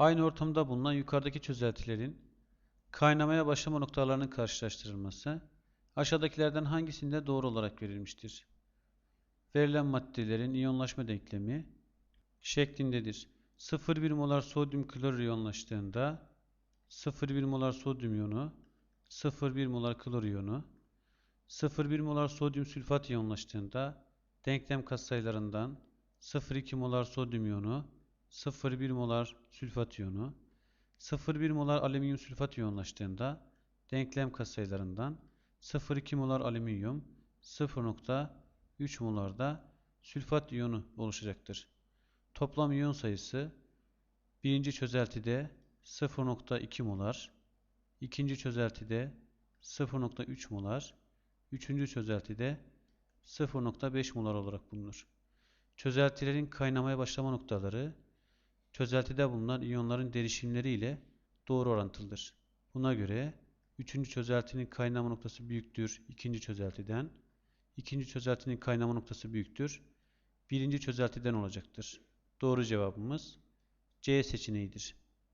Aynı ortamda bulunan yukarıdaki çözeltilerin kaynamaya başlama noktalarının karşılaştırılması aşağıdakilerden hangisinde doğru olarak verilmiştir? Verilen maddelerin iyonlaşma denklemi şeklindedir. 0,1 molar sodyum klorür iyonlaştığında 0,1 molar sodyum iyonu 0,1 molar klor iyonu 0,1 molar sodyum sülfat iyonlaştığında denklem katsayılarından 0,2 molar sodyum iyonu 0,1 molar sülfat iyonu 0,1 molar alüminyum sülfat iyonlaştığında denklem katsayılarından 0,2 molar alüminyum 0,3 molar da sülfat iyonu oluşacaktır. Toplam iyon sayısı birinci çözeltide 0,2 molar, ikinci çözeltide 0,3 molar, üçüncü çözeltide 0,5 molar olarak bulunur. Çözeltilerin kaynamaya başlama noktaları çözeltide bulunan iyonların derişimleri ile doğru orantılıdır. Buna göre üçüncü çözeltinin kaynama noktası büyüktür ikinci çözeltiden, ikinci çözeltinin kaynama noktası büyüktür birinci çözeltiden olacaktır. Doğru cevabımız C seçeneğidir.